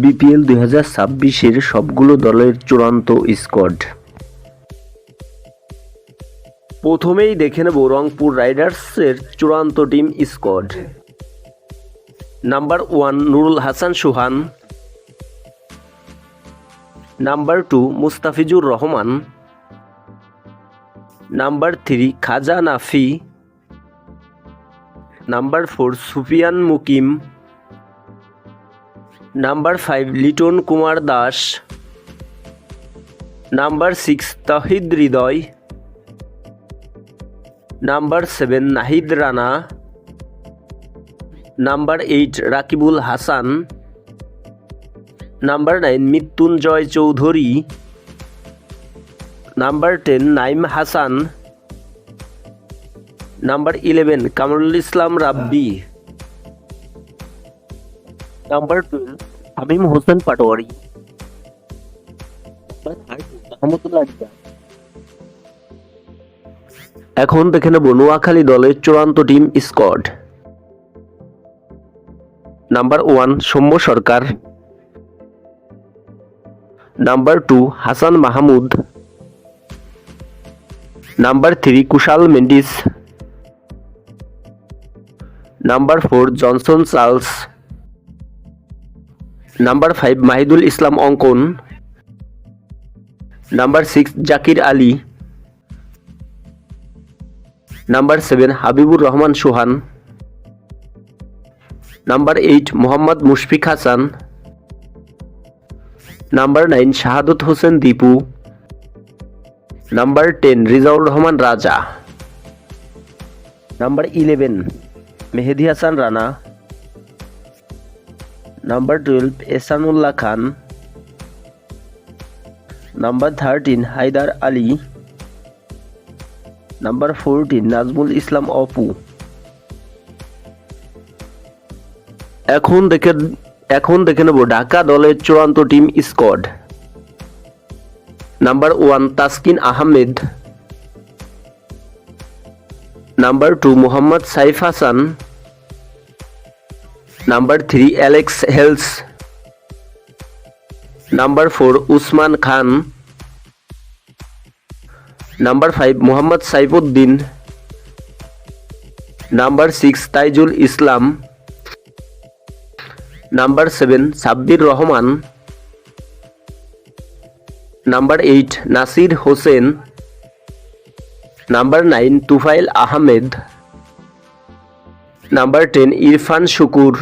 BPL দুই হাজার ছাব্বিশের সবগুলো দলের চূড়ান্ত স্কোয়াড প্রথমেই দেখে নেব রংপুর রাইডার্সের চূড়ান্ত team squad number one Nurul Hasan Sohan number two Mustafizur Rahman number three Khawaja Nafay number four Sufiyan Muqeem number five Litton Kumar Das number six Towhid Hridoy number seven Nahid Rana number eight Rakibul Hasan number nine Mrittunjoy Chowdhury number ten Naim Hasan number eleven Kamrul Islam Rabbi number twelve Hamim Hossain Patwari এখন দেখে নেব নোয়াখালী দলের চূড়ান্ত team squad number one Soumya সরকার number two Hasan Mahmud number three Kusal Mendis number four Johnson Charles number five Mahidul Islam Ankon number six Jaker Ali number seven Habibur Rahman Sohan number eight Mohammad Mushfik Hasan number nine Shahadat Hossain Dipu number ten Rezaur Rahman Raja number eleven Mehedi Hasan Rana number twelve Ehsanullah Khan number thirteen Haider Ali number fourteen Nazmul Islam Apu এখন দেখে এখন দেখে নেব ঢাকা দলের চূড়ান্ত team squad number one Taskin Ahmed number two Mohammad Saif Hasan number three Alex Hales number four Usman Khan number five Mohammad Saifuddin number six Taijul Islam number seven Sabbir Rahman number eight Nasir Hossain number nine Tufail Ahmed number ten Irfan Sukkur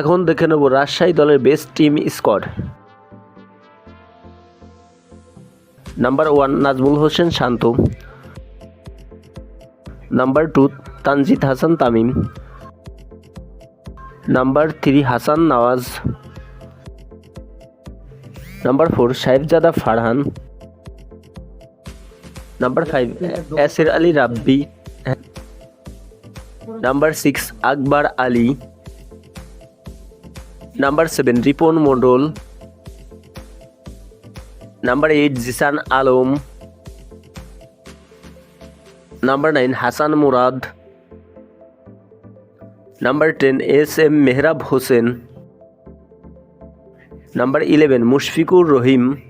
এখন দেখে নেব রাজশাহী দলের best team squad number one Najmul Hossain Shanto number two Tanzid Hasan Tamim number three Hasan Nawaz number four Sahibzada Farhan number five Yasir Ali রাব্বি number six Akbar Ali number seven Ripon Mondol number eight Zishan Alam number nine Hasan Murad number ten S M Mehrab Hossain number eleven Mushfiqur রহিম